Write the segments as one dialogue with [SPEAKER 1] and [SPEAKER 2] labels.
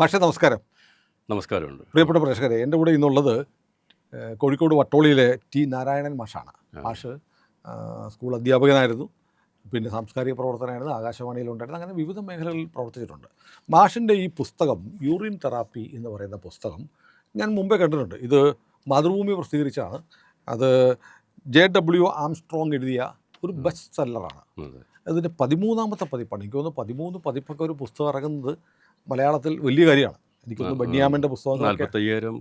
[SPEAKER 1] ഭാഷ നമസ്കാരം.
[SPEAKER 2] നമസ്കാരമുണ്ട്.
[SPEAKER 1] പ്രിയപ്പെട്ട പ്രേക്ഷകരെ എന്റെ കൂടെ ഇന്നുള്ളത് കോഴിക്കോട് വട്ടോളിയിലെ ടി നാരായണൻ മാഷാണ്. മാഷ് സ്കൂൾ അധ്യാപകനായിരുന്നു. പിന്നെ സാംസ്കാരിക പ്രവർത്തനമായിരുന്നു ആകാശവാണിയിലുണ്ടായിരുന്നു അങ്ങനെ വിവിധ മേഖലകളിൽ പ്രവർത്തിച്ചിട്ടുണ്ട്. മാഷിന്റെ ഈ പുസ്തകം യൂറിൻ തെറാപ്പി എന്ന് പറയുന്ന പുസ്തകം ഞാൻ മുമ്പേ കണ്ടിട്ടുണ്ട്. ഇത് മാതൃഭൂമി പ്രസിദ്ധീകരിച്ചാണ് അത് ജെ ഡബ്ല്യു ആംസ്ട്രോങ് എഴുതിയ ഒരു ബെസ്റ്റ് സെല്ലറാണ്. അതിന്റെ പതിമൂന്നാമത്തെ പതിപ്പാണ്. എനിക്ക് തോന്നുന്നു പതിമൂന്ന് പതിപ്പൊക്കെ ഒരു പുസ്തകം ഇറങ്ങുന്നത് മലയാളത്തിൽ വലിയ കാര്യമാണ്
[SPEAKER 2] എനിക്കൊന്ന് പുസ്തകം.
[SPEAKER 1] ബെന്യാമിന്റെ പുസ്തകങ്ങളൊക്കെ
[SPEAKER 2] നാൽപ്പത്തയ്യായിരം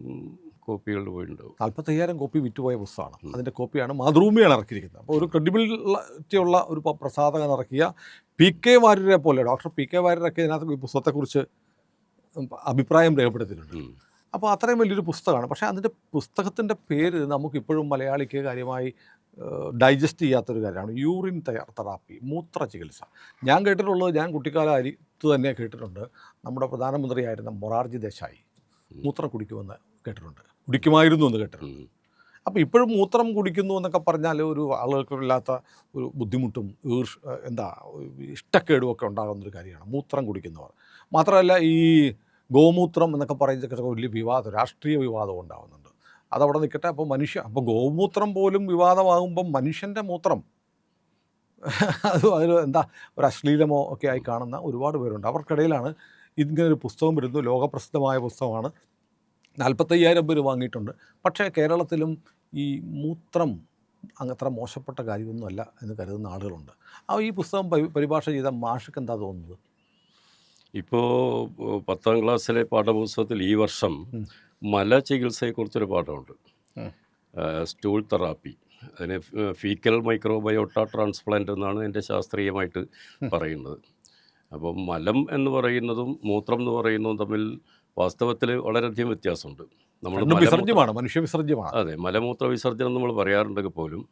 [SPEAKER 2] കോപ്പികൾ പോയിട്ടുണ്ടാവും
[SPEAKER 1] നാൽപ്പത്തയ്യായിരം കോപ്പി വിറ്റുപോയ പുസ്തകമാണ് അതിന്റെ കോപ്പിയാണ് മാതൃഭൂമിയാണ് ഇറക്കിയിരിക്കുന്നത് അപ്പോൾ ഒരു ക്രെഡിബിലിറ്റി ഉള്ള ഒരു പ്രസാധകൻ ഇറക്കിയ പി കെ വാര്യരെ പോലെ ഡോക്ടർ പി കെ വാര്യരൊക്കെ ഇതിനകത്ത് ഈ പുസ്തകത്തെക്കുറിച്ച് അഭിപ്രായം രേഖപ്പെടുത്തിയിട്ടുണ്ട്. അപ്പോൾ അത്രയും വലിയൊരു പുസ്തകമാണ്. പക്ഷേ അതിന്റെ പുസ്തകത്തിന്റെ പേര് നമുക്കിപ്പോഴും മലയാളിക്ക് കാര്യമായി ഡൈജസ്റ്റ് ചെയ്യാത്തൊരു കാര്യമാണ്. യൂറിൻ തയ്യാർ തെറാപ്പി മൂത്ര ചികിത്സ ഞാൻ കേട്ടിട്ടുള്ളത് ഞാൻ കുട്ടിക്കാലത്ത് തന്നെ കേട്ടിട്ടുണ്ട്. നമ്മുടെ പ്രധാനമന്ത്രിയായിരുന്ന മൊറാർജി ദേശായി മൂത്രം കുടിക്കുമെന്ന് കേട്ടിട്ടുണ്ട്. കുടിക്കുമായിരുന്നു എന്ന് കേട്ടിട്ടുണ്ട്. അപ്പോൾ ഇപ്പോഴും മൂത്രം കുടിക്കുന്നു എന്നൊക്കെ പറഞ്ഞാൽ ഒരു ആളുകൾക്കില്ലാത്ത ഒരു ബുദ്ധിമുട്ടും ഈർഷ എന്താ ഇഷ്ടക്കേടും ഒക്കെ ഉണ്ടാകുന്നൊരു കാര്യമാണ്. മൂത്രം കുടിക്കുന്നവർ. മാത്രമല്ല ഈ ഗോമൂത്രം എന്നൊക്കെ പറയുന്നതൊക്കെ വലിയ വിവാദം രാഷ്ട്രീയ വിവാദം ഉണ്ടാകുന്നുണ്ട് അതവിടെ നിൽക്കട്ടെ അപ്പോൾ മനുഷ്യ അപ്പോൾ ഗോമൂത്രം പോലും വിവാദമാകുമ്പം മനുഷ്യന്റെ മൂത്രം. അത് അതിൽ എന്താ ഒരു അശ്ലീലമോ ഒക്കെ ആയി കാണുന്ന ഒരുപാട് പേരുണ്ട്. അവർക്കിടയിലാണ് ഇങ്ങനെ ഒരു പുസ്തകം വരുന്നു ലോകപ്രസിദ്ധമായ പുസ്തകമാണ്. നാൽപ്പത്തയ്യായിരം പേര് വാങ്ങിയിട്ടുണ്ട്. പക്ഷേ കേരളത്തിലും ഈ മൂത്രം അങ്ങത്ര മോശപ്പെട്ട കാര്യമൊന്നുമല്ല എന്ന് കരുതുന്ന ആളുകളുണ്ട്. ആ ഈ പുസ്തകം പരിഭാഷ ചെയ്ത മാഷക്ക് എന്താ തോന്നുന്നത്?
[SPEAKER 2] ഇപ്പോൾ പത്താം ക്ലാസ്സിലെ പാഠപുസ്തകത്തിൽ ഈ വർഷം. മല ചികിത്സയെക്കുറിച്ചൊരു പാഠമുണ്ട്. Stool therapy. അതിന് ഫീക്കൽ മൈക്രോബയോട്ട ട്രാൻസ്പ്ലാന്റ് എന്നാണ് എന്റെ ശാസ്ത്രീയമായിട്ട് പറയുന്നത്. അപ്പം മലം എന്ന് പറയുന്നതും മൂത്രം എന്ന് പറയുന്നതും തമ്മിൽ വാസ്തവത്തിൽ വളരെയധികം വ്യത്യാസമുണ്ട്. നമ്മൾ
[SPEAKER 1] വിസർജ്യമാണ് മനുഷ്യ വിസർജ്യമാണ്.
[SPEAKER 2] അതെ മലമൂത്ര വിസർജനം നമ്മൾ പറയാറുണ്ടെങ്കിൽ പോലും.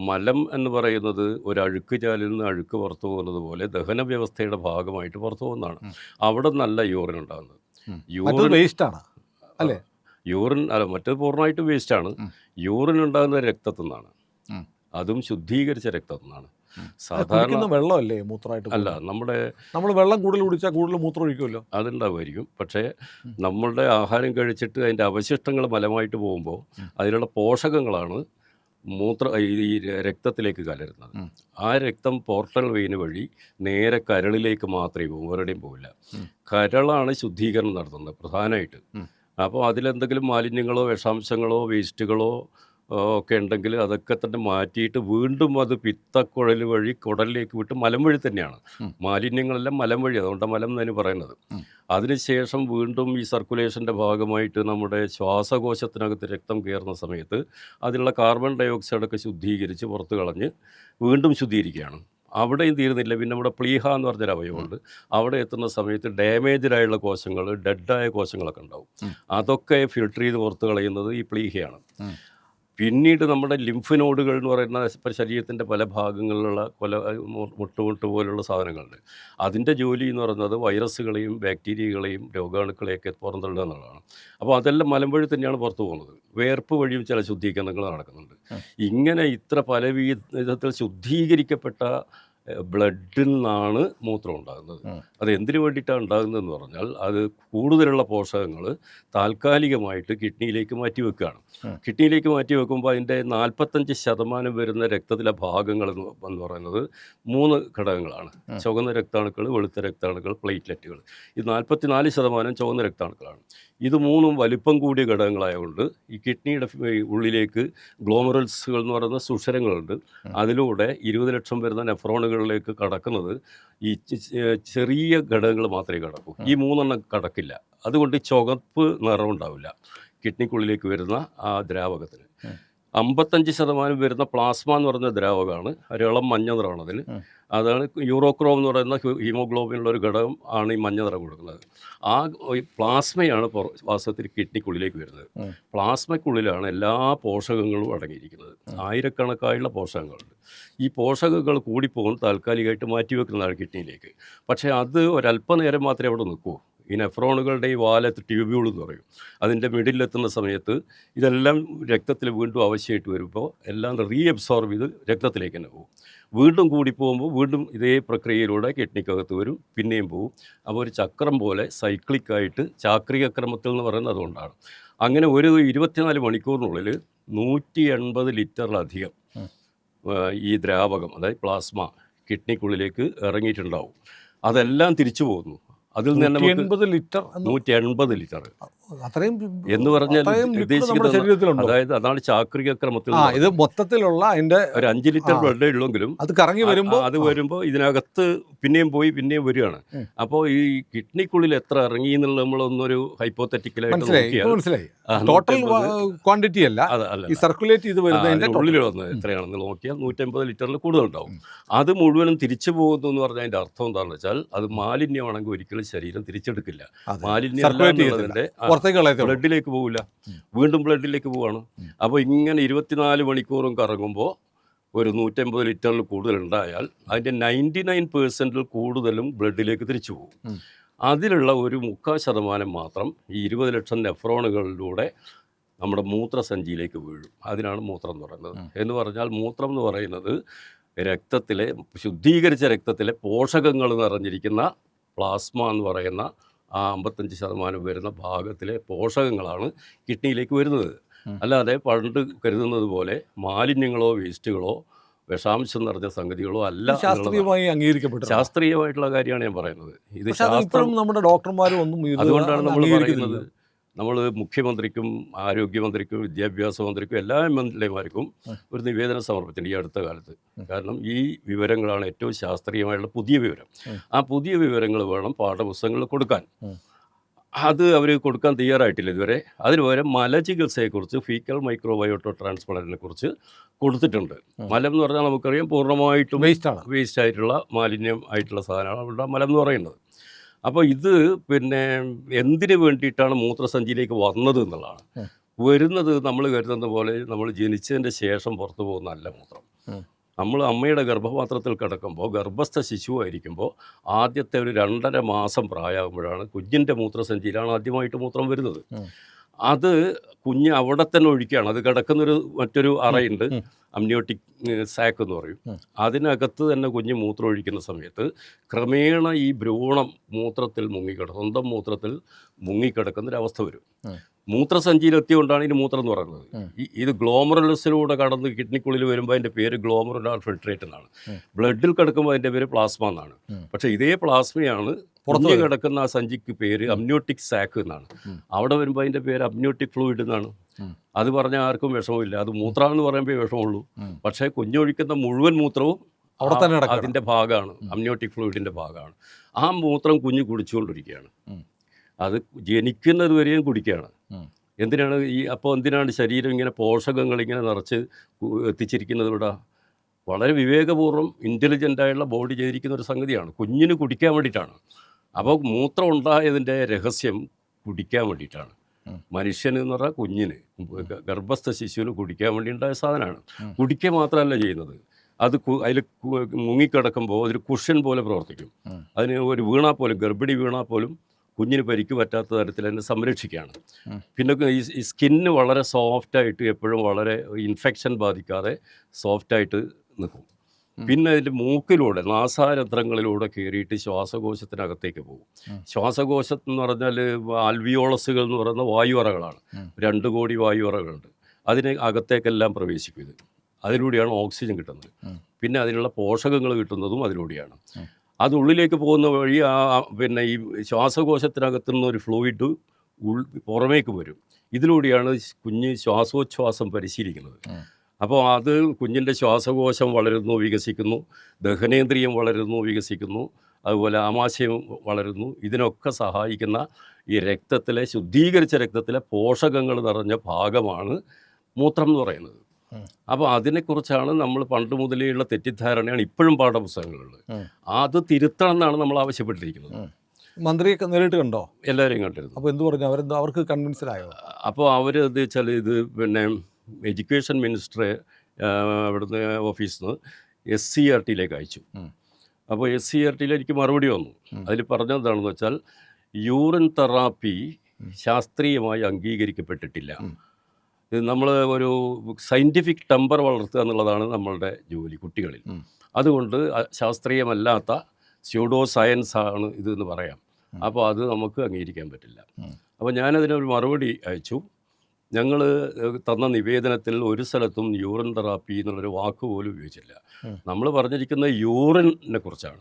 [SPEAKER 2] മലം എന്ന് പറയുന്നത് ഒരു അഴുക്ക് ചാലിൽ നിന്ന് അഴുക്ക് പുറത്തു പോകുന്നത് പോലെ ദഹന വ്യവസ്ഥയുടെ ഭാഗമായിട്ട് പുറത്തു പോകുന്നതാണ്. അവിടെ നല്ല യൂറിൻ ഉണ്ടാകുന്നത്. യൂറിൻ
[SPEAKER 1] വേസ്റ്റാണ് അല്ലേ?
[SPEAKER 2] യൂറിൻ അല്ല മറ്റത് പൂർണമായിട്ട് വേസ്റ്റാണ്
[SPEAKER 1] ആണ്.
[SPEAKER 2] യൂറിൻ ഉണ്ടാകുന്ന രക്തത്തിൽ നിന്നാണ്. അതും ശുദ്ധീകരിച്ച രക്തത്തിൽ നിന്നാണ്. സാധാരണ
[SPEAKER 1] വെള്ളമല്ലേ മൂത്രമായിട്ട്
[SPEAKER 2] അല്ല നമ്മുടെ
[SPEAKER 1] നമ്മൾ വെള്ളം കൂടുതൽ കുടിച്ചാൽ കൂടുതൽ മൂത്രം ഒഴിക്കുമല്ലോ?
[SPEAKER 2] അതുണ്ടാവുമായിരിക്കും. പക്ഷേ. നമ്മളുടെ ആഹാരം കഴിച്ചിട്ട് അതിന്റെ അവശിഷ്ടങ്ങൾ മലമായിട്ട് പോകുമ്പോൾ അതിനുള്ള പോഷകങ്ങളാണ് മൂത്ര ഈ രക്തത്തിലേക്ക് കലരുന്നത്. ആ രക്തം പോർട്ടൽ വെയിന് വഴി നേരെ കരളിലേക്ക് മാത്രമേ പോകും വേറെയും പോകില്ല കരളാണ് ശുദ്ധീകരണം നടത്തുന്നത് പ്രധാനമായിട്ട്. അപ്പോൾ അതിലെന്തെങ്കിലും മാലിന്യങ്ങളോ വിഷാംശങ്ങളോ വേസ്റ്റുകളോ ഒക്കെ ഉണ്ടെങ്കിൽ അതൊക്കെ തന്നെ മാറ്റിയിട്ട് വീണ്ടും അത് പിത്തക്കുഴൽ വഴി കുടലിലേക്ക് വിട്ട് മലം വഴി തന്നെയാണ്. മാലിന്യങ്ങളെല്ലാം മലം വഴി അതുകൊണ്ട് മലം എന്ന് പറയുന്നത്. അതിനുശേഷം വീണ്ടും ഈ സർക്കുലേഷന്റെ ഭാഗമായിട്ട് നമ്മുടെ ശ്വാസകോശത്തിനകത്ത് രക്തം കയറുന്ന സമയത്ത് അതിലുള്ള കാർബൺ ഡയോക്സൈഡൊക്കെ ശുദ്ധീകരിച്ച് പുറത്ത് കളഞ്ഞ് വീണ്ടും ശുദ്ധീകരിക്കുകയാണ്. അവിടെയും തീരുന്നില്ല. പിന്നെ നമ്മുടെ പ്ലീഹ എന്ന് പറഞ്ഞൊരു അവയവമുണ്ട്. അവിടെ എത്തുന്ന സമയത്ത് ഡാമേജ്ഡായുള്ള കോശങ്ങൾ ഡെഡായ കോശങ്ങളൊക്കെ ഉണ്ടാവും. അതൊക്കെ ഫിൽട്ടർ ചെയ്ത് പുറത്ത് കളയുന്നത് ഈ പ്ലീഹയാണ്. പിന്നീട് നമ്മുടെ ലിംഫ് നോഡുകൾ എന്ന് പറയുന്ന ഇപ്പം ശരീരത്തിന്റെ പല ഭാഗങ്ങളിലുള്ള കൊല മുട്ടുമുട്ട് പോലുള്ള സാധനങ്ങളുണ്ട്. അതിന്റെ ജോലി എന്ന് പറയുന്നത് വൈറസുകളെയും ബാക്ടീരിയകളെയും രോഗാണുക്കളെയൊക്കെ പുറന്തള്ളുക എന്നുള്ളതാണ്. അപ്പോൾ അതെല്ലാം മലം വഴി തന്നെയാണ് പുറത്തു പോകുന്നത്. വേർപ്പ് വഴിയും ചില ശുദ്ധീകരണങ്ങൾ നടക്കുന്നുണ്ട്. ഇങ്ങനെ ഇത്ര പല വിധത്തിൽ ശുദ്ധീകരിക്കപ്പെട്ട ബ്ലഡിൽ നിന്നാണ് മൂത്രം ഉണ്ടാകുന്നത് അത് എന്തിനു വേണ്ടിയിട്ടാണ് ഉണ്ടാകുന്നതെന്ന് പറഞ്ഞാൽ അത് കൂടുതലുള്ള പോഷകങ്ങൾ താൽക്കാലികമായിട്ട് കിഡ്നിയിലേക്ക് മാറ്റി വെക്കുകയാണ്. കിഡ്നിയിലേക്ക് മാറ്റി വെക്കുമ്പോൾ അതിന്റെ നാൽപ്പത്തഞ്ച് ശതമാനം വരുന്ന രക്തത്തിലെ ഭാഗങ്ങൾ എന്ന് പറയുന്നത് മൂന്ന് ഘടകങ്ങളാണ്. ചുവന്ന രക്താണുക്കൾ വെളുത്ത രക്താണുക്കൾ പ്ലേറ്റ്ലെറ്റുകൾ. ഇത് നാൽപ്പത്തിനാല് ശതമാനം ചുവന്ന രക്താണുക്കളാണ്. ഇത് മൂന്നും വലിപ്പം കൂടിയ ഘടകങ്ങളായതുകൊണ്ട് ഈ കിഡ്നിയുടെ ഉള്ളിലേക്ക് ഗ്ലോമറൽസുകൾ എന്ന് പറയുന്ന സുഷരങ്ങളുണ്ട്. അതിലൂടെ ഇരുപത് ലക്ഷം വരുന്ന നെഫ്രോണുകളിലേക്ക് കടക്കുന്നത് ഈ ചെറിയ ഘടകങ്ങൾ മാത്രമേ കടക്കൂ. ഈ മൂന്നെണ്ണം കടക്കില്ല. അതുകൊണ്ട് ചുവപ്പ് നിറമുണ്ടാവില്ല കിഡ്നിക്കുള്ളിലേക്ക് വരുന്ന ആ ദ്രാവകത്തിന്. അമ്പത്തഞ്ച് ശതമാനം വരുന്ന പ്ലാസ്മ എന്ന് പറയുന്ന ദ്രാവകമാണ്. ഒരിളം മഞ്ഞ നിറമാണ് അതിന് അതാണ് യൂറോക്രോം എന്ന് പറയുന്ന ഹീമോഗ്ലോബിനുള്ള ഒരു ഘടകം ആണ് ഈ മഞ്ഞ നിറം കൊടുക്കുന്നത്. ആ പ്ലാസ്മയാണ് വാസ്തവത്തിൽ കിഡ്നിക്കുള്ളിലേക്ക് വരുന്നത്. പ്ലാസ്മയ്ക്കുള്ളിലാണ് എല്ലാ പോഷകങ്ങളും അടങ്ങിയിരിക്കുന്നത്. ആയിരക്കണക്കായുള്ള പോഷകങ്ങളുണ്ട്. ഈ പോഷകങ്ങൾ കൂടിപ്പോകും താൽക്കാലികമായിട്ട് മാറ്റിവെക്കുന്നതാണ് കിഡ്നിയിലേക്ക്. പക്ഷേ അത് ഒരല്പനേരം മാത്രമേ അവിടെ നിൽക്കൂ. ഈ നെഫ്രോണുകളുടെ ഈ വാലത്ത് ട്യൂബ്യൂൾ എന്ന് പറയും. അതിന്റെ മിഡിലെത്തുന്ന സമയത്ത് ഇതെല്ലാം രക്തത്തിൽ വീണ്ടും ആവശ്യമായിട്ട് വരുമ്പോൾ എല്ലാം റീ അബ്സോർബ് ചെയ്ത് രക്തത്തിലേക്ക് തന്നെ പോകും. വീണ്ടും കൂടി പോകുമ്പോൾ വീണ്ടും ഇതേ പ്രക്രിയയിലൂടെ കിഡ്നിക്കകത്ത് വരും പിന്നെയും പോകും. അപ്പോൾ ഒരു ചക്രം പോലെ സൈക്ലിക്കായിട്ട് ചാക്രിക ക്രമത്തിൽ എന്ന് പറയുന്നത് അതുകൊണ്ടാണ്. അങ്ങനെ ഒരു ഇരുപത്തിനാല് മണിക്കൂറിനുള്ളിൽ നൂറ്റി എൺപത് ലിറ്ററിലധികം ഈ ദ്രാവകം അതായത് പ്ലാസ്മ കിഡ്നിക്കുള്ളിലേക്ക് ഇറങ്ങിയിട്ടുണ്ടാവും. അതെല്ലാം തിരിച്ചു പോകുന്നു. അതിൽ നിന്ന്
[SPEAKER 1] എൺപത് ലിറ്റർ
[SPEAKER 2] നൂറ്റി എൺപത് ലിറ്റർ.
[SPEAKER 1] അത്രയും
[SPEAKER 2] എന്ന് പറഞ്ഞാൽ
[SPEAKER 1] ശരീരത്തിലുണ്ടോ.
[SPEAKER 2] അതായത് അതാണ് ചാക്രിക ക്രമത്തിൽ
[SPEAKER 1] ഇത് മൊത്തത്തിലുള്ള അതിന്റെ
[SPEAKER 2] ഒരു അഞ്ച് ലിറ്റർ. ബ്ലഡ് ഉള്ളെങ്കിലും
[SPEAKER 1] അത് കറങ്ങി വരുമ്പോൾ
[SPEAKER 2] അത് വരുമ്പോൾ ഇതിനകത്ത് പിന്നെയും പോയി പിന്നെയും വരികയാണ്. അപ്പോൾ ഈ കിഡ്നിക്കുള്ളിൽ എത്ര ഇറങ്ങി എന്നുള്ള നമ്മളൊന്നൊരു ഹൈപ്പോത്തറ്റിക്കലായിട്ട്
[SPEAKER 1] മനസ്സിലായി ടോട്ടൽ ക്വാണ്ടിറ്റി അല്ല. ഈ സർക്കുലേറ്റ് ചെയ്ത് വരുന്നതിന്റെ
[SPEAKER 2] ഉള്ളിൽ. വന്നത് എത്രയാണെന്ന് നോക്കിയാൽ നൂറ്റമ്പത് ലിറ്ററിൽ കൂടുതലുണ്ടാവും. അത് മുഴുവനും തിരിച്ചു പോകുന്നു എന്ന് പറഞ്ഞാൽ അതിന്റെ അർത്ഥം എന്താണെന്ന് വെച്ചാൽ അത് മാലിന്യമാണെങ്കിൽ ഒരിക്കലും ശരീരം തിരിച്ചെടുക്കില്ല. മാലിന്യം. ബ്ലഡിലേക്ക് പോകില്ല. വീണ്ടും ബ്ലഡിലേക്ക് പോവാണ്. അപ്പോൾ ഇങ്ങനെ ഇരുപത്തിനാല് മണിക്കൂറും കറങ്ങുമ്പോൾ ഒരു നൂറ്റമ്പത് ലിറ്ററിൽ കൂടുതൽ ഉണ്ടായാൽ അതിന്റെ നയന്റി നയൻ പേഴ്സന്റിൽ കൂടുതലും ബ്ലഡിലേക്ക് തിരിച്ചു പോകും. അതിലുള്ള ഒരു മുക്കാൽ ശതമാനം മാത്രം ഈ ഇരുപത് ലക്ഷം നെഫ്രോണുകളിലൂടെ നമ്മുടെ മൂത്രസഞ്ചിയിലേക്ക് വീഴും. അതിനാണ് മൂത്രം എന്ന് പറയുന്നത്. എന്ന് പറഞ്ഞാൽ മൂത്രം എന്ന് പറയുന്നത് രക്തത്തിലെ ശുദ്ധീകരിച്ച രക്തത്തിലെ പോഷകങ്ങൾ നിറഞ്ഞിരിക്കുന്ന പ്ലാസ്മ എന്ന് പറയുന്ന ആ അമ്പത്തഞ്ച് ശതമാനം വരുന്ന ഭാഗത്തിലെ പോഷകങ്ങളാണ് കിഡ്നിയിലേക്ക് വരുന്നത്. അല്ലാതെ പണ്ട് കരുതുന്നത് പോലെ മാലിന്യങ്ങളോ വേസ്റ്റുകളോ വിഷാംശം നിറഞ്ഞ സംഗതികളോ അല്ല
[SPEAKER 1] ശാസ്ത്രീയമായി അംഗീകരിക്കപ്പെട്ടു
[SPEAKER 2] ശാസ്ത്രീയമായിട്ടുള്ള കാര്യമാണ് ഞാൻ പറയുന്നത്. ഇത് ശാസ്ത്രം
[SPEAKER 1] ഇപ്പോഴും നമ്മുടെ ഡോക്ടർമാരും ഒന്നും
[SPEAKER 2] അതുകൊണ്ടാണ് നമ്മൾ. പറയുന്നത് നമ്മൾ മുഖ്യമന്ത്രിക്കും ആരോഗ്യമന്ത്രിക്കും വിദ്യാഭ്യാസ മന്ത്രിക്കും എല്ലാ എം എൽ എമാർക്കും ഒരു നിവേദനം സമർപ്പിച്ചിട്ടുണ്ട് ഈ അടുത്ത കാലത്ത്. കാരണം ഈ വിവരങ്ങളാണ് ഏറ്റവും ശാസ്ത്രീയമായുള്ള പുതിയ വിവരം. ആ. പുതിയ വിവരങ്ങൾ വേണം പാഠപുസ്തകങ്ങളിൽ കൊടുക്കാൻ. അത് അവർ കൊടുക്കാൻ തയ്യാറായിട്ടില്ല ഇതുവരെ. അതിന് പകരം മല ചികിത്സയെക്കുറിച്ച് ഫീക്കൽ മൈക്രോബയോട്ടോ ട്രാൻസ്പ്ലാന്റിനെ കുറിച്ച് കൊടുത്തിട്ടുണ്ട് മലം എന്ന് പറഞ്ഞാൽ നമുക്കറിയാം പൂർണമായിട്ടും
[SPEAKER 1] വേസ്റ്റ് ആണ്.
[SPEAKER 2] വേസ്റ്റ് ആയിട്ടുള്ള മാലിന്യം ആയിട്ടുള്ള സാധനമാണ് അവരുടെ മലം എന്ന് പറയുന്നത്. അപ്പോൾ ഇത് പിന്നെ എന്തിനു വേണ്ടിയിട്ടാണ് മൂത്രസഞ്ചിയിലേക്ക് വന്നത് എന്നുള്ളതാണ്. വരുന്നത് നമ്മൾ കരുതുന്ന പോലെ നമ്മൾ ജനിച്ചതിന്റെ ശേഷം പുറത്തു പോകുന്നതല്ല മൂത്രം. നമ്മൾ അമ്മയുടെ ഗർഭപാത്രത്തിൽ കിടക്കുമ്പോൾ ഗർഭസ്ഥ ശിശുവായിരിക്കുമ്പോൾ ആദ്യത്തെ ഒരു രണ്ടര മാസം പ്രായമാകുമ്പോഴാണ് കുഞ്ഞിന്റെ മൂത്രസഞ്ചിയിലാണ് ആദ്യമായിട്ട് മൂത്രം വരുന്നത്. അത് കുഞ്ഞ് അവിടെ തന്നെ ഒഴിക്കുകയാണ്. അത് കിടക്കുന്നൊരു മറ്റൊരു അറയുണ്ട്. അമ്നിയോട്ടിക് സാക്ക് എന്ന് പറയും. അതിനകത്ത് തന്നെ കുഞ്ഞ് മൂത്രം ഒഴിക്കുന്ന സമയത്ത് ക്രമേണ ഈ ഭ്രൂണം മൂത്രത്തിൽ മുങ്ങിക്കിടക്കും സ്വന്തം മൂത്രത്തിൽ മുങ്ങിക്കിടക്കുന്നൊരവസ്ഥ വരും. മൂത്രസഞ്ചിയിലെത്തിയോണ്ടാണ് ഇതിന് മൂത്രം എന്ന് പറയുന്നത്. ഈ ഇത് ഗ്ലോമറുലസിലൂടെ കടന്ന് കിഡ്നിക്കുള്ളിൽ വരുമ്പോൾ അതിന്റെ പേര് ഗ്ലോമറുലാർ ഫിൽട്രേറ്റ് എന്നാണ് ബ്ലഡിൽ കിടക്കുമ്പോൾ അതിന്റെ പേര് പ്ലാസ്മ എന്നാണ്. പക്ഷേ ഇതേ പ്ലാസ്മയാണ്
[SPEAKER 1] പുറത്ത്
[SPEAKER 2] കിടക്കുന്ന ആ സഞ്ചിക്ക് പേര് അമ്നിയോട്ടിക് സാക്ക് എന്നാണ്. അവിടെ വരുമ്പോൾ അതിന്റെ പേര് അമ്നിയോട്ടിക് ഫ്ലൂയിഡ് എന്നാണ്. അത് പറഞ്ഞാൽ ആർക്കും വിഷമമില്ല. അത് മൂത്രമാണെന്ന് പറയുമ്പോൾ വിഷമമുള്ളൂ. പക്ഷേ കുഞ്ഞൊഴിക്കുന്ന മുഴുവൻ മൂത്രവും
[SPEAKER 1] അവിടെ തന്നെ.
[SPEAKER 2] അതിന്റെ ഭാഗമാണ്. അമ്നിയോട്ടിക് ഫ്ലൂയിഡിന്റെ ഭാഗമാണ്. ആ മൂത്രം കുഞ്ഞ് കുടിച്ചുകൊണ്ടിരിക്കുകയാണ്. അത് ജനിക്കുന്നത് വരെയും കുടിക്കുകയാണ്. എന്തിനാണ് ഈ അപ്പോൾ എന്തിനാണ് ശരീരം ഇങ്ങനെ പോഷകങ്ങൾ ഇങ്ങനെ നിറച്ച് എത്തിച്ചിരിക്കുന്നത് ഇവിടെ? വളരെ വിവേകപൂർവം ഇന്റലിജന്റായുള്ള ബോഡി ചെയ്തിരിക്കുന്ന ഒരു സംഗതിയാണ്. കുഞ്ഞിന് കുടിക്കാൻ വേണ്ടിയിട്ടാണ്. അപ്പോൾ മൂത്രം ഉണ്ടായതിന്റെ രഹസ്യം കുടിക്കാൻ വേണ്ടിയിട്ടാണ്. മനുഷ്യന് എന്ന് പറഞ്ഞാൽ കുഞ്ഞിന് ഗർഭസ്ഥ ശിശുവിന് കുടിക്കാൻ വേണ്ടി ഉണ്ടായ സാധനമാണ്. കുടിക്കുക മാത്രമല്ല ചെയ്യുന്നത്. അത് അതിൽ മുങ്ങിക്കിടക്കുമ്പോൾ അതൊരു കുഷൻ പോലെ പ്രവർത്തിക്കും. അതിന് ഒരു വീണാൽ പോലും ഗർഭിണി വീണാൽ പോലും കുഞ്ഞിന് പരിക്ക് പറ്റാത്ത തരത്തിൽ തന്നെ സംരക്ഷിക്കുകയാണ്. പിന്നെ ഈ സ്കിന്ന് വളരെ സോഫ്റ്റായിട്ട് എപ്പോഴും വളരെ ഇൻഫെക്ഷൻ ബാധിക്കാതെ സോഫ്റ്റായിട്ട് നിൽക്കും. പിന്നെ അതിന്റെ മൂക്കിലൂടെ നാസാരന്ധ്രങ്ങളിലൂടെ കയറിയിട്ട് ശ്വാസകോശത്തിനകത്തേക്ക് പോകും. ശ്വാസകോശം എന്ന് പറഞ്ഞാൽ ആൽവിയോളസുകൾ എന്ന് പറയുന്ന വായുവറകളാണ്.
[SPEAKER 1] അറകളാണ്
[SPEAKER 2] രണ്ട് കോടി വായുവറകളുണ്ട്. അതിന് അകത്തേക്കെല്ലാം പ്രവേശിക്കും ഇത്. അതിലൂടെയാണ് ഓക്സിജൻ കിട്ടുന്നത്. പിന്നെ അതിനുള്ള പോഷകങ്ങൾ കിട്ടുന്നതും അതിലൂടെയാണ്. അത് ഉള്ളിലേക്ക് പോകുന്ന വഴി ആ പിന്നെ ഈ ശ്വാസകോശത്തിനകത്തു നിന്നൊരു ഒരു ഫ്ലൂയിഡ് ഉൾ പുറമേക്ക് വരും. ഇതിലൂടെയാണ് കുഞ്ഞ് ശ്വാസോച്ഛ്വാസം പരിശീലിക്കുന്നത്. അപ്പോൾ അത് കുഞ്ഞിന്റെ ശ്വാസകോശം വളരുന്നു വികസിക്കുന്നു. ദഹനേന്ദ്രിയം വളരുന്നു വികസിക്കുന്നു. അതുപോലെ ആമാശയം വളരുന്നു. ഇതിനൊക്കെ സഹായിക്കുന്ന ഈ രക്തത്തിലെ ശുദ്ധീകരിച്ച രക്തത്തിലെ പോഷകങ്ങൾ നിറഞ്ഞ ഭാഗമാണ് മൂത്രം എന്ന് പറയുന്നത്. അപ്പോൾ അതിനെക്കുറിച്ചാണ് നമ്മൾ പണ്ട് മുതലേയുള്ള തെറ്റിദ്ധാരണയാണ് ഇപ്പോഴും പാഠപുസ്തകങ്ങളുള്ളത്. അത് തിരുത്തണം എന്നാണ് നമ്മൾ ആവശ്യപ്പെട്ടിരിക്കുന്നത്.
[SPEAKER 1] മന്ത്രിയൊക്കെ നേരിട്ട് കണ്ടോ
[SPEAKER 2] എല്ലാവരെയും കണ്ടിരുന്നു.
[SPEAKER 1] അപ്പോൾ എന്ത് പറഞ്ഞു? അവരെന്താ അവർക്ക് കൺവിൻസ്ഡ് ആയോ
[SPEAKER 2] അപ്പോൾ അവർ ഇത് വെച്ചാൽ ഇത് പിന്നെ എഡ്യൂക്കേഷൻ മിനിസ്റ്റർ അവിടുന്ന് ഓഫീസിൽ നിന്ന് എസ് സി ആർ ടിയിലേക്ക് അയച്ചു. അപ്പോൾ എസ് സി ആർ ടിയിൽ എനിക്ക് മറുപടി വന്നു. അതിൽ പറഞ്ഞതെന്താണെന്ന് വെച്ചാൽ യൂറിൻ തെറാപ്പി ശാസ്ത്രീയമായി അംഗീകരിക്കപ്പെട്ടിട്ടില്ല. നമ്മൾ ഒരു സയന്റിഫിക് ടെമ്പർ വളർത്തുക എന്നുള്ളതാണ് നമ്മളുടെ ജോലി കുട്ടികളിൽ. അതുകൊണ്ട് ശാസ്ത്രീയമല്ലാത്ത സ്യൂഡോ സയൻസ് ആണ് ഇതെന്ന് പറയാം. അപ്പോൾ അത് നമുക്ക് അംഗീകരിക്കാൻ പറ്റില്ല. അപ്പോൾ ഞാനതിനൊരു മറുപടി അയച്ചു. ഞങ്ങൾ തന്ന നിവേദനത്തിൽ ഒരു സ്ഥലത്തും യൂറിൻ തെറാപ്പി എന്നുള്ളൊരു വാക്ക് പോലും ഉപയോഗിച്ചില്ല. നമ്മൾ പറഞ്ഞിരിക്കുന്ന യൂറിനെ കുറിച്ചാണ്.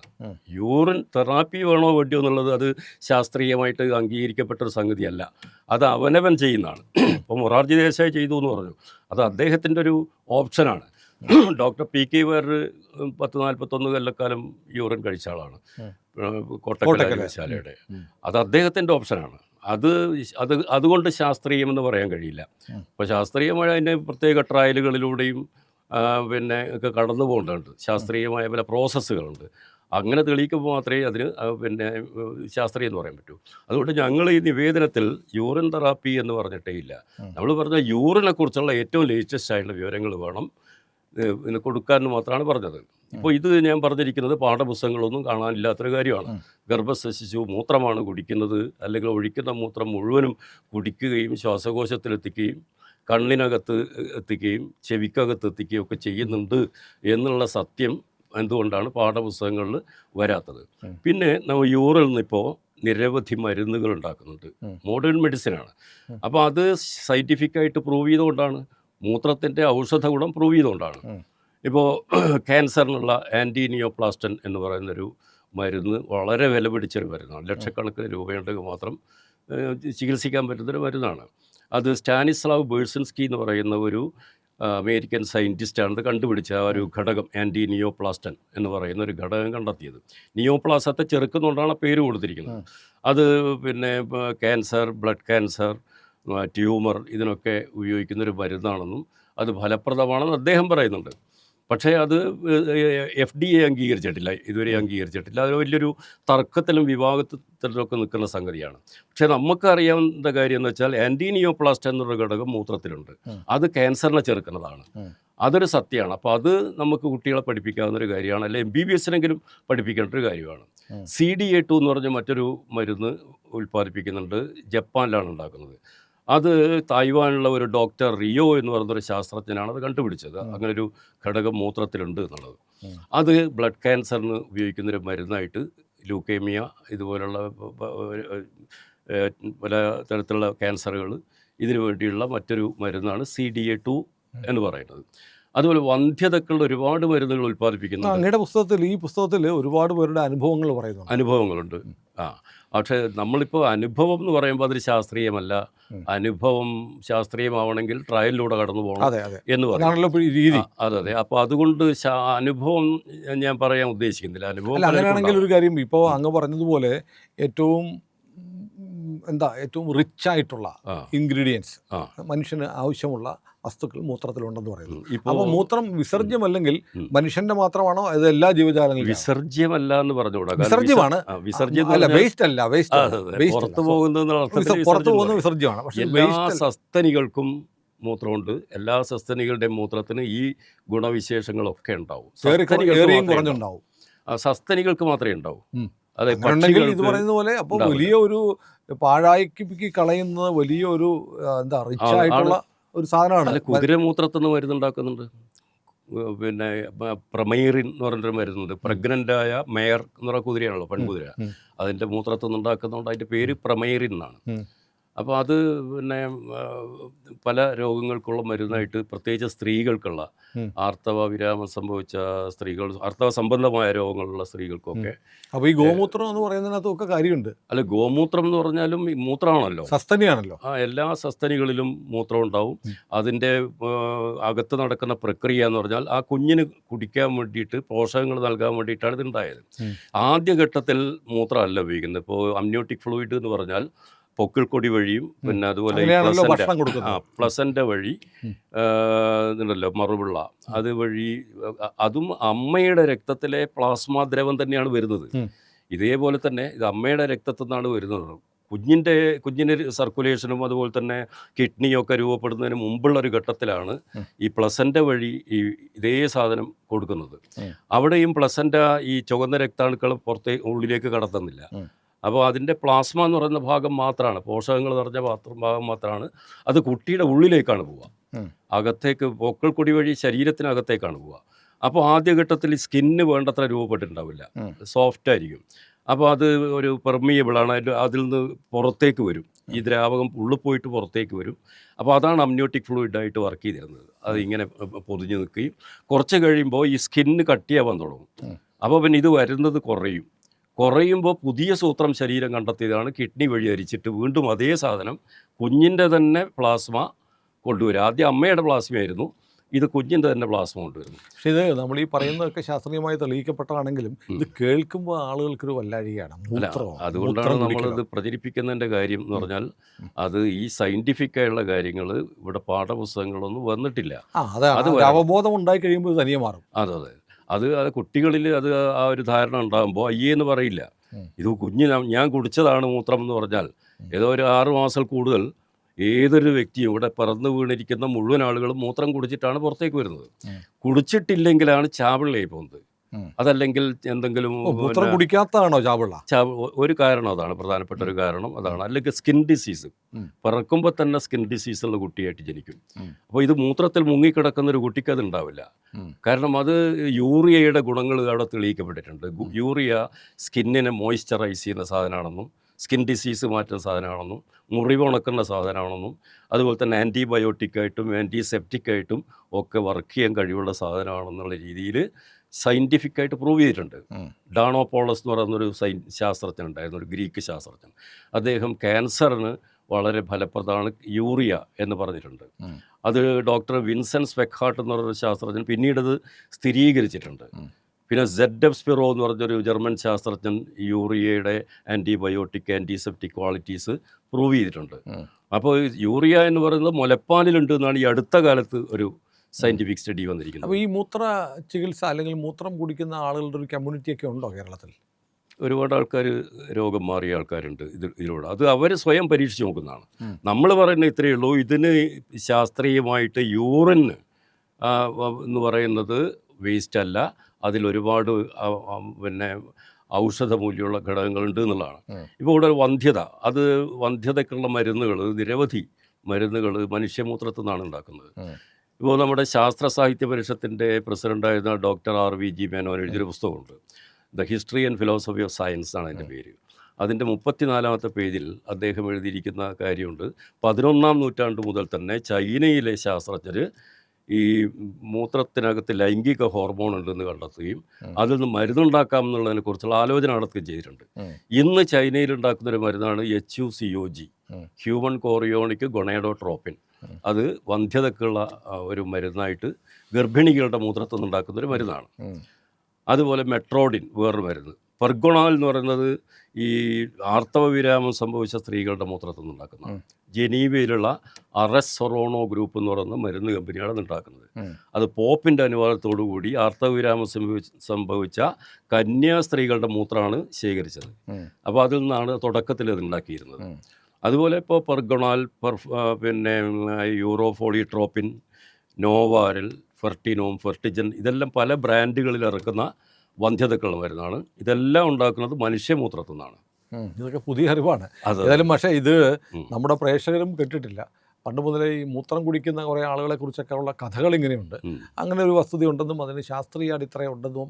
[SPEAKER 2] യൂറിൻ തെറാപ്പി വേണോ വേണ്ടിയോ എന്നുള്ളത് അത് ശാസ്ത്രീയമായിട്ട് അംഗീകരിക്കപ്പെട്ട ഒരു സംഗതിയല്ല. അത് അവനവൻ ചെയ്യുന്നതാണ്. ഇപ്പോൾ മൊറാർജി ദേശായി ചെയ്തു എന്ന് പറഞ്ഞു അത് അദ്ദേഹത്തിന്റെ ഒരു ഓപ്ഷനാണ് ഡോക്ടർ പി കെ വേർ പത്ത് നാൽപ്പത്തൊന്ന് കൊല്ലക്കാലം യൂറിൻ കഴിച്ച ആളാണ്
[SPEAKER 1] ഉം.
[SPEAKER 2] കോട്ടക്കൽ
[SPEAKER 1] കോട്ടക്കൽ.
[SPEAKER 2] ശാലയുടെ
[SPEAKER 1] ഉം.
[SPEAKER 2] അത് അദ്ദേഹത്തിന്റെ ഓപ്ഷനാണ് അത് അത് അതുകൊണ്ട് ശാസ്ത്രീയമെന്ന് പറയാൻ കഴിയില്ല. അപ്പോൾ ശാസ്ത്രീയമായ അതിന്റെ പ്രത്യേക ട്രയലുകളിലൂടെയും പിന്നെ ഒക്കെ കടന്നു പോകേണ്ടതുണ്ട് ശാസ്ത്രീയമായ പല പ്രോസസ്സുകളുണ്ട് അങ്ങനെ തെളിയിക്കുമ്പോൾ മാത്രമേ അതിന് പിന്നെ ശാസ്ത്രീയം എന്ന് പറയാൻ പറ്റൂ. അതുകൊണ്ട് ഞങ്ങൾ ഈ നിവേദനത്തിൽ യൂറിൻ തെറാപ്പി എന്ന് പറഞ്ഞിട്ടേ ഇല്ല. നമ്മൾ പറഞ്ഞ യൂറിനെ കുറിച്ചുള്ള ഏറ്റവും ലേറ്റസ്റ്റ് ആയിട്ടുള്ള വിവരങ്ങൾ വേണം പിന്നെ കൊടുക്കാൻ മാത്രമാണ് പറഞ്ഞത്. ഇപ്പോൾ ഇത് ഞാൻ പറഞ്ഞിരിക്കുന്നത് പാഠപുസ്തകങ്ങളൊന്നും കാണാനില്ലാത്തൊരു കാര്യമാണ്. ഗർഭസ്ഥ ശിശു മൂത്രമാണ് കുടിക്കുന്നത് അല്ലെങ്കിൽ ഒഴിക്കുന്ന മൂത്രം മുഴുവനും കുടിക്കുകയും ശ്വാസകോശത്തിലെത്തിക്കുകയും കണ്ണിനകത്ത് എത്തിക്കുകയും ചെവിക്കകത്ത് എത്തിക്കുകയും ഒക്കെ ചെയ്യുന്നുണ്ട് എന്നുള്ള സത്യം എന്തുകൊണ്ടാണ് പാഠപുസ്തകങ്ങളിൽ വരാത്തത്? പിന്നെ നമ്മൾ യൂറിൽ നിന്നിപ്പോൾ നിരവധി മരുന്നുകൾ ഉണ്ടാക്കുന്നുണ്ട്. മോഡേൺ മെഡിസിനാണ്. അപ്പോൾ അത് സയന്റിഫിക്കായിട്ട് പ്രൂവ് ചെയ്തുകൊണ്ടാണ്. മൂത്രത്തിന്റെ ഔഷധ ഗുണം പ്രൂവ് ചെയ്തുകൊണ്ടാണ്. ഇപ്പോൾ ക്യാൻസറിനുള്ള ആന്റി നിയോപ്ലാസ്റ്റൻ എന്ന് പറയുന്നൊരു മരുന്ന് വളരെ വില പിടിച്ചൊരു മരുന്നാണ്. ലക്ഷക്കണക്കിന് രൂപയുണ്ടെങ്കിൽ മാത്രം ചികിത്സിക്കാൻ പറ്റുന്നൊരു മരുന്നാണ്. അത് സ്റ്റാനിസ്ലാവ് ബേഴ്സൻസ്കി എന്ന് പറയുന്ന ഒരു അമേരിക്കൻ സയന്റിസ്റ്റാണ് ഇത് കണ്ടുപിടിച്ച ആ ഒരു ഘടകം ആന്റി നിയോപ്ലാസ്റ്റൻ എന്ന് പറയുന്ന ഒരു ഘടകം കണ്ടെത്തിയത്. നിയോപ്ലാസത്തെ ചെറുക്കുന്നുകൊണ്ടാണ് പേര് കൊടുത്തിരിക്കുന്നത്. അത് പിന്നെ ക്യാൻസർ ബ്ലഡ് ക്യാൻസർ ട്യൂമർ ഇതിനൊക്കെ ഉപയോഗിക്കുന്ന ഒരു മരുന്നാണെന്നും അത് ഫലപ്രദമാണെന്ന് അദ്ദേഹം പറയുന്നുണ്ട്. പക്ഷേ അത് എഫ് ഡി എ അംഗീകരിച്ചിട്ടില്ല. ഇതുവരെ അംഗീകരിച്ചിട്ടില്ല. അത് വലിയൊരു തർക്കത്തിലും വിവാഹത്തിലൊക്കെ നിൽക്കുന്ന സംഗതിയാണ്. പക്ഷേ നമുക്കറിയാവുന്ന കാര്യം എന്ന് വെച്ചാൽ ആന്റീനിയോപ്ലാസ്റ്റ് എന്നൊരു ഘടകം മൂത്രത്തിലുണ്ട്. അത് ക്യാൻസറിനെ ചെറുക്കുന്നതാണ്. അതൊരു സത്യമാണ്. അപ്പോൾ അത് നമുക്ക് കുട്ടികളെ പഠിപ്പിക്കാവുന്ന ഒരു കാര്യമാണ്. അല്ലെ എം ബി ബി എസിനെങ്കിലും പഠിപ്പിക്കേണ്ട ഒരു കാര്യമാണ്. സി ഡി എ ടു എന്ന് പറഞ്ഞ മറ്റൊരു മരുന്ന് ഉൽപ്പാദിപ്പിക്കുന്നുണ്ട്. ജപ്പാനിലാണ് ഉണ്ടാക്കുന്നത്. അത് തായ്വാനിലുള്ള ഒരു ഡോക്ടർ റിയോ എന്ന് പറയുന്നൊരു ശാസ്ത്രജ്ഞനാണ് അത് കണ്ടുപിടിച്ചത്. അങ്ങനെ ഒരു ഘടകം മൂത്രത്തിലുണ്ട് എന്നുള്ളത്. അത് ബ്ലഡ് ക്യാൻസറിന് ഉപയോഗിക്കുന്ന ഒരു മരുന്നായിട്ട് ലൂക്കേമിയ ഇതുപോലുള്ള പല തരത്തിലുള്ള ക്യാൻസറുകൾ ഇതിനു വേണ്ടിയുള്ള മറ്റൊരു മരുന്നാണ് സി ഡി എ ടു എന്ന് പറയുന്നത്. അതുപോലെ വന്ധ്യതക്കുള്ള ഒരുപാട് മരുന്നുകൾ ഉൽപ്പാദിപ്പിക്കുന്നു
[SPEAKER 1] അങ്ങയുടെ പുസ്തകത്തിൽ ഈ പുസ്തകത്തിൽ ഒരുപാട് പേരുടെ അനുഭവങ്ങൾ പറയുന്നു
[SPEAKER 2] അനുഭവങ്ങളുണ്ട്. ആ പക്ഷേ നമ്മളിപ്പോൾ അനുഭവം എന്ന് പറയുമ്പോൾ അതൊരു ശാസ്ത്രീയമല്ല. അനുഭവം ശാസ്ത്രീയമാവണമെങ്കിൽ ട്രയലിലൂടെ കടന്നു പോകണം എന്ന്
[SPEAKER 1] പറയുന്നത് രീതി.
[SPEAKER 2] അതെ അതെ. അപ്പോൾ അതുകൊണ്ട് അനുഭവം ഞാൻ പറയാൻ ഉദ്ദേശിക്കുന്നില്ല. അനുഭവം
[SPEAKER 1] അങ്ങനെയാണെങ്കിൽ ഒരു കാര്യം ഇപ്പോൾ അങ്ങ് പറഞ്ഞതുപോലെ ഏറ്റവും എന്താ ഏറ്റവും റിച്ച് ആയിട്ടുള്ള ഇൻഗ്രീഡിയൻസ്. മനുഷ്യന് ആവശ്യമുള്ള വസ്തുക്കൾ മൂത്രത്തിലുണ്ടെന്ന് പറയുന്നു. അപ്പോൾ മൂത്രം വിസർജ്യമല്ലെങ്കിൽ
[SPEAKER 2] അല്ലെങ്കിൽ
[SPEAKER 1] മനുഷ്യന്റെ മാത്രമാണോ അത് എല്ലാ ജീവജാലങ്ങളും
[SPEAKER 2] വിസർജ്യമല്ല എന്ന് പറഞ്ഞുകൂടാ?
[SPEAKER 1] വിസർജ്യമാണ്.
[SPEAKER 2] വിസ- വിസർജ്യം
[SPEAKER 1] അല്ല വേസ്റ്റ് വേസ്റ്റ്.
[SPEAKER 2] പുറത്ത്
[SPEAKER 1] പുറത്തു പോകുന്ന വിസർജ്യമാണ്. പക്ഷെ
[SPEAKER 2] സസ്തനികൾക്കും മൂത്രമുണ്ട്. എല്ലാ സസ്തനികളുടെയും മൂത്രത്തിന് ഈ ഗുണവിശേഷങ്ങളൊക്കെ ഉണ്ടാവും. സസ്തനികൾക്ക് മാത്രമേ ഉണ്ടാവൂ. അതെ
[SPEAKER 1] ഇത് പറയുന്ന പോലെ അപ്പോൾ. വലിയ ഒരു പാഴാക്കി കളയുന്ന വലിയ ഒരു എന്താ റിച്ച് ആയിട്ടുള്ള ഒരു സാധനമാണ്.
[SPEAKER 2] കുതിരമൂത്രത്തിൽ നിന്ന് മരുന്നുണ്ടാക്കുന്നുണ്ട് പിന്നെ പ്രമേറിൻ എന്ന് പറഞ്ഞൊരു മരുന്നുണ്ട്. പ്രഗ്നന്റ് ആയ മേയർ എന്ന് പറയുന്ന കുതിരയാണല്ലോ പെൺകുതിര.
[SPEAKER 1] അതിന്റെ
[SPEAKER 2] അതിന്റെ മൂത്രത്തിൽ നിന്ന് ഉണ്ടാക്കുന്നതുകൊണ്ട് അതിന്റെ പേര് പ്രമൈറിൻ എന്നാണ്. അപ്പോൾ അത് പിന്നെ പല രോഗങ്ങൾക്കുള്ള മരുന്നായിട്ട് പ്രത്യേകിച്ച് സ്ത്രീകൾക്കുള്ള. ആർത്തവ വിരാമം സംഭവിച്ച സ്ത്രീകൾ ആർത്തവ സംബന്ധമായ രോഗങ്ങളുള്ള സ്ത്രീകൾക്കൊക്കെ
[SPEAKER 1] അപ്പോൾ ഈ ഗോമൂത്രം എന്ന് പറയുന്നതിനകത്തൊക്കെ കാര്യമുണ്ട്.
[SPEAKER 2] അല്ല ഗോമൂത്രം എന്ന് പറഞ്ഞാലും ഈ മൂത്രമാണല്ലോ
[SPEAKER 1] സസ്തനിയാണല്ലോ.
[SPEAKER 2] ആ എല്ലാ സസ്തനികളിലും മൂത്രം ഉണ്ടാവും. അതിന്റെ അകത്ത് നടക്കുന്ന പ്രക്രിയ എന്ന് പറഞ്ഞാൽ ആ കുഞ്ഞിന് കുടിക്കാൻ വേണ്ടിയിട്ട് പോഷകങ്ങൾ നൽകാൻ വേണ്ടിയിട്ടാണ് ഇത് ഉണ്ടായത്.
[SPEAKER 1] ഉം.
[SPEAKER 2] ആദ്യഘട്ടത്തിൽ മൂത്രമല്ല ഉപയോഗിക്കുന്നത്. ഇപ്പോൾ അമ്നോട്ടിക് ഫ്ലൂയിഡ് എന്ന് പറഞ്ഞാൽ പൊക്കിൾക്കൊടി വഴിയും പിന്നെ അതുപോലെ പ്ലസന്റെ വഴി ഉണ്ടല്ലോ ഇതുണ്ടല്ലോ മറുപിള്ള. അത് വഴി അതും അമ്മയുടെ രക്തത്തിലെ പ്ലാസ്മ ദ്രവം തന്നെയാണ് വരുന്നത്. ഇതേപോലെ തന്നെ ഇത് അമ്മയുടെ രക്തത്തിൽ നിന്നാണ് വരുന്നത്. കുഞ്ഞിന്റെ കുഞ്ഞിന് സർക്കുലേഷനും അതുപോലെ തന്നെ കിഡ്നിയൊക്കെ രൂപപ്പെടുന്നതിന് മുമ്പുള്ള ഒരു ഘട്ടത്തിലാണ് ഈ പ്ലസന്റ വഴി ഈ ഇതേ സാധനം കൊടുക്കുന്നത്. അവിടെയും പ്ലസന്റ ഈ ചുവന്ന രക്താണുക്കൾ പുറത്തേ ഉള്ളിലേക്ക് കടത്തുന്നില്ല. അപ്പോൾ അതിന്റെ പ്ലാസ്മ എന്ന് പറയുന്ന ഭാഗം മാത്രമാണ്. പോഷകങ്ങൾ നിറഞ്ഞ പാത്രം ഭാഗം മാത്രമാണ്. അത് കുട്ടിയുടെ ഉള്ളിലേക്കാണ് പോവുക. അകത്തേക്ക് പൊക്കൾ കൊടി വഴി ശരീരത്തിനകത്തേക്കാണ് പോവുക. അപ്പോൾ ആദ്യഘട്ടത്തിൽ സ്കിന്ന് വേണ്ടത്ര രൂപപ്പെട്ടിട്ടുണ്ടാവില്ല. സോഫ്റ്റ് ആയിരിക്കും. അപ്പോൾ അത് ഒരു പെർമിയബിളാണ് അതിൽ നിന്ന് പുറത്തേക്ക് വരും. ഈ ദ്രാവകം ഉള്ളിൽ പോയിട്ട് പുറത്തേക്ക് വരും. അപ്പോൾ അതാണ് അമ്നിയോട്ടിക് ഫ്ലൂയിഡായിട്ട് വർക്ക് ചെയ്തിരുന്നത്. അത് ഇങ്ങനെ പൊതിഞ്ഞ് നിൽക്കുകയും കുറച്ച് കഴിയുമ്പോൾ ഈ സ്കിന്ന് കട്ടിയാവാൻ തുടങ്ങും. അപ്പോൾ പിന്നെ ഇത് വരുന്നത് കുറയും. കുറയുമ്പോൾ പുതിയ സൂത്രം ശരീരം കണ്ടെത്തിയതാണ്. കിഡ്നി വഴി അരിച്ചിട്ട് വീണ്ടും അതേ സാധനം കുഞ്ഞിന്റെ തന്നെ പ്ലാസ്മ കൊണ്ടുവരും. ആദ്യം അമ്മയുടെ പ്ലാസ്മയായിരുന്നു ഇത് കുഞ്ഞിന്റെ തന്നെ പ്ലാസ്മ കൊണ്ടുവരുന്നു.
[SPEAKER 1] പക്ഷേ ഇത് നമ്മൾ ഈ പറയുന്നതൊക്കെ ശാസ്ത്രീയമായി തെളിയിക്കപ്പെട്ടതാണെങ്കിലും ഇത് കേൾക്കുമ്പോൾ ആളുകൾക്കൊരു വല്ലാഴികയാണ്.
[SPEAKER 2] അതുകൊണ്ടാണ് നമ്മളിത്? പ്രചരിപ്പിക്കുന്നതിന്റെ കാര്യം എന്ന് പറഞ്ഞാൽ അത് ഈ സയന്റിഫിക് ആയുള്ള കാര്യങ്ങൾ ഇവിടെ പാഠപുസ്തകങ്ങളൊന്നും വന്നിട്ടില്ല.
[SPEAKER 1] അത് അവബോധം ഉണ്ടായി കഴിയുമ്പോൾ ഇത് തനിയെ മാറും.
[SPEAKER 2] അതെ അതെ. അത് അത് കുട്ടികളിൽ അത് ആ ഒരു ധാരണ ഉണ്ടാകുമ്പോൾ അയ്യേ എന്ന് പറയില്ല ഇത് കുഞ്ഞ് ഞാൻ കുടിച്ചതാണ് മൂത്രം എന്ന് പറഞ്ഞാൽ. ഏതോ ഒരു ആറു മാസം കൂടുതൽ ഏതൊരു വ്യക്തിയും ഇവിടെ പറന്നു വീണിരിക്കുന്ന മുഴുവൻ ആളുകളും മൂത്രം കുടിച്ചിട്ടാണ് പുറത്തേക്ക് വരുന്നത്. കുടിച്ചിട്ടില്ലെങ്കിലാണ് ചാവിള്ളയായി പോകുന്നത്. അതല്ലെങ്കിൽ എന്തെങ്കിലും
[SPEAKER 1] മൂത്രം കുടിക്കാത്തതാണോ
[SPEAKER 2] ഒരു കാരണം അതാണ് പ്രധാനപ്പെട്ട ഒരു കാരണം അതാണ്. അല്ലെങ്കിൽ സ്കിൻ ഡിസീസ് പറക്കുമ്പോൾ തന്നെ സ്കിൻ ഡിസീസ് ഉള്ള കുട്ടിയായിട്ട് ജനിക്കും. അപ്പോൾ ഇത് മൂത്രത്തിൽ മുങ്ങിക്കിടക്കുന്ന ഒരു കുട്ടിക്ക് അത് ഉണ്ടാവില്ല. കാരണം അത് യൂറിയയുടെ ഗുണങ്ങൾ അവിടെ തെളിയിക്കപ്പെട്ടിട്ടുണ്ട്. യൂറിയ സ്കിന്നിനെ മോയ്സ്ചറൈസ് ചെയ്യുന്ന സാധനമാണെന്നും സ്കിൻ ഡിസീസ് മാറ്റുന്ന സാധനമാണെന്നും മുറിവ് ഉണക്കുന്ന സാധനമാണെന്നും അതുപോലെ തന്നെ ആന്റിബയോട്ടിക്കായിട്ടും ആന്റിസെപ്റ്റിക്കായിട്ടും ഒക്കെ വർക്ക് ചെയ്യാൻ കഴിവുള്ള സാധനമാണെന്നുള്ള രീതിയിൽ സയന്റിഫിക് ആയിട്ട് പ്രൂവ് ചെയ്തിട്ടുണ്ട്.
[SPEAKER 1] ഡാണോ
[SPEAKER 2] ഡാണോപോളസ് എന്ന് പറയുന്നൊരു സൈൻ ശാസ്ത്രജ്ഞൻ ഉണ്ടായിരുന്നു ഒരു ഗ്രീക്ക് ശാസ്ത്രജ്ഞൻ. അദ്ദേഹം ക്യാൻസറിന് വളരെ ഫലപ്രദമാണ് യൂറിയ എന്ന് പറഞ്ഞിട്ടുണ്ട്. അത് ഡോക്ടർ വിൻസെൻസ് വെക്ഹാർട്ട് എന്ന് പറഞ്ഞൊരു ശാസ്ത്രജ്ഞൻ പിന്നീട് അത് സ്ഥിരീകരിച്ചിട്ടുണ്ട് പിന്നെ സെഡ് എഫ് സ്പിറോ എന്ന് പറഞ്ഞൊരു ജർമ്മൻ ശാസ്ത്രജ്ഞൻ യൂറിയയുടെ ആന്റിബയോട്ടിക് ആന്റിസെപ്റ്റിക് ക്വാളിറ്റീസ് പ്രൂവ് ചെയ്തിട്ടുണ്ട്. അപ്പോൾ യൂറിയ എന്ന് പറയുന്നത് മുലപ്പാലിലുണ്ട് എന്നാണ് ഈ അടുത്ത കാലത്ത് ഒരു സയന്റിഫിക് സ്റ്റഡി വന്നിരിക്കുന്നത്
[SPEAKER 1] അപ്പോൾ ഈ മൂത്ര ചികിത്സ അല്ലെങ്കിൽ മൂത്രം കുടിക്കുന്ന ആളുകളുടെ ഒരു കമ്മ്യൂണിറ്റി ഒക്കെ ഉണ്ടോ കേരളത്തിൽ?
[SPEAKER 2] ഒരുപാട് ആൾക്കാർ രോഗം മാറിയ ആൾക്കാരുണ്ട് ഇത് ഇതിലൂടെ. അത് അവർ സ്വയം പരീക്ഷിച്ച് നോക്കുന്നതാണ്. നമ്മൾ പറയുന്ന ഇത്രയേ ഉള്ളൂ. ഇതിന് ശാസ്ത്രീയമായിട്ട് യൂറിന് എന്ന് പറയുന്നത് വേസ്റ്റ് അല്ല. അതിലൊരുപാട് പിന്നെ ഔഷധ മൂല്യമുള്ള ഘടകങ്ങളുണ്ട് എന്നുള്ളതാണ്. ഇപ്പോൾ ഇവിടെ വന്ധ്യത. അത് വന്ധ്യതയ്ക്കുള്ള മരുന്നുകൾ നിരവധി മരുന്നുകൾ മനുഷ്യമൂത്രത്തിൽ നിന്നാണ് ഉണ്ടാക്കുന്നത്. ഇപ്പോൾ നമ്മുടെ ശാസ്ത്ര സാഹിത്യ പരിഷത്തിന്റെ പ്രസിഡന്റായിരുന്ന doctor R V G Menon എഴുതിയൊരു പുസ്തകമുണ്ട്. The history and philosophy of science ആണ് അതിന്റെ പേര്. അതിന്റെ മുപ്പത്തിനാലാമത്തെ പേജിൽ അദ്ദേഹം എഴുതിയിരിക്കുന്ന കാര്യമുണ്ട്. പതിനൊന്നാം നൂറ്റാണ്ട് മുതൽ തന്നെ ചൈനയിലെ ശാസ്ത്രജ്ഞർ ഈ മൂത്രത്തിനകത്ത് ലൈംഗിക ഹോർമോൺ ഉണ്ടെന്ന് കണ്ടെത്തുകയും. അതിൽ നിന്ന് മരുന്നുണ്ടാക്കാം എന്നുള്ളതിനെ കുറിച്ചുള്ള ആലോചന നടത്തുകയും ചെയ്തിട്ടുണ്ട്. ഇന്ന് ചൈനയിൽ ഉണ്ടാക്കുന്ന ഒരു മരുന്നാണ് H U C O G
[SPEAKER 1] human
[SPEAKER 2] human chorionic gonadotropin. അത് വന്ധ്യതക്കുള്ള ഒരു മരുന്നായിട്ട് ഗർഭിണികളുടെ മൂത്രത്തിൽ നിന്നുണ്ടാക്കുന്ന ഒരു മരുന്നാണ്.
[SPEAKER 1] അതുപോലെ
[SPEAKER 2] മെട്രോഡിൻ വേറൊരു മരുന്ന്. പെർഗൊണാൽ എന്ന് പറയുന്നത് ഈ ആർത്തവ വിരാമം സംഭവിച്ച സ്ത്രീകളുടെ മൂത്രത്തിൽ നിന്നുണ്ടാക്കുന്ന. ജനീവയിലുള്ള അറസൊറോണോ ഗ്രൂപ്പ് എന്ന് പറയുന്ന മരുന്ന് കമ്പനിയാണ് അത് ഉണ്ടാക്കുന്നത്. അത് പോപ്പിന്റെ അനുവാദത്തോടു കൂടി ആർത്തവ വിരാമം സംഭവിച്ച സംഭവിച്ച കന്യാസ്ത്രീകളുടെ മൂത്രമാണ് ശേഖരിച്ചത്. അപ്പോൾ അതിൽ നിന്നാണ് തുടക്കത്തിൽ അത് ഉണ്ടാക്കിയിരുന്നത്. അതുപോലെ ഇപ്പോൾ പെർഗൊണാൽ പെർഫ് പിന്നെ യൂറോഫോളിട്രോപ്പിൻ നോവാരൽ ഫെർട്ടിനോം ഫെർട്ടിജൻ ഇതെല്ലാം പല ബ്രാൻഡുകളിൽ ഇറക്കുന്ന വന്ധ്യതകൾ മരുന്നാണ് ഇതെല്ലാം ഉണ്ടാക്കുന്നത് മനുഷ്യമൂത്രത്തിൽ നിന്നാണ്.
[SPEAKER 1] ഇതൊക്കെ പുതിയ അറിവാണ്. ഏതായാലും പക്ഷേ ഇത് നമ്മുടെ പ്രേക്ഷകരും കേട്ടിട്ടില്ല. പണ്ട് മുതലേ ഈ മൂത്രം കുടിക്കുന്ന കുറേ ആളുകളെ കുറിച്ചൊക്കെ ഉള്ള കഥകൾ ഇങ്ങനെയുണ്ട്. അങ്ങനെ ഒരു വസ്തുത ഉണ്ടെന്നും അതിന് ശാസ്ത്രീയ അടിത്തറ ഉണ്ടെന്നും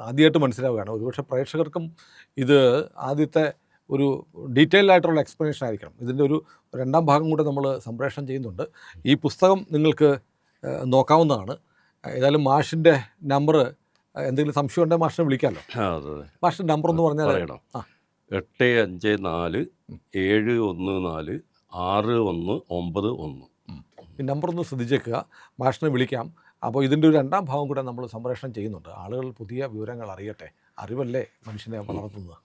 [SPEAKER 1] ആദ്യമായിട്ട് മനസ്സിലാവുകയാണ്. ഒരുപക്ഷെ പ്രേക്ഷകർക്കും ഇത് ആദ്യത്തെ ഒരു ഡീറ്റെയിൽഡ് ആയിട്ടുള്ള എക്സ്പ്ലനേഷൻ ആയിരിക്കണം. ഇതിന്റെ ഒരു രണ്ടാം ഭാഗം കൂടെ നമ്മൾ സംപ്രേഷണം ചെയ്യുന്നുണ്ട്. ഈ പുസ്തകം നിങ്ങൾക്ക് നോക്കാവുന്നതാണ്. ഏതായാലും മാഷിന്റെ നമ്പർ എന്തെങ്കിലും സംശയം ഉണ്ടെങ്കിൽ മാഷിനെ വിളിക്കാമല്ലോ മാഷിന്റെ നമ്പർ എന്ന് പറഞ്ഞാൽ
[SPEAKER 2] പറയണം.
[SPEAKER 1] ആ.
[SPEAKER 2] എട്ട് അഞ്ച് നാല് ഏഴ് ഒന്ന് നാല് ആറ് ഒന്ന് ഒമ്പത് ഒന്ന്.
[SPEAKER 1] ഈ നമ്പർ ഒന്ന് ശ്രദ്ധിച്ചേക്കുക. മാഷിനെ വിളിക്കാം. അപ്പോൾ ഇതിന്റെ ഒരു രണ്ടാം ഭാഗം കൂടെ നമ്മൾ സംപ്രേഷണം ചെയ്യുന്നുണ്ട്. ആളുകൾ പുതിയ വിവരങ്ങൾ അറിയട്ടെ. അറിവല്ലേ മനുഷ്യനെ വളർത്തുന്നത്.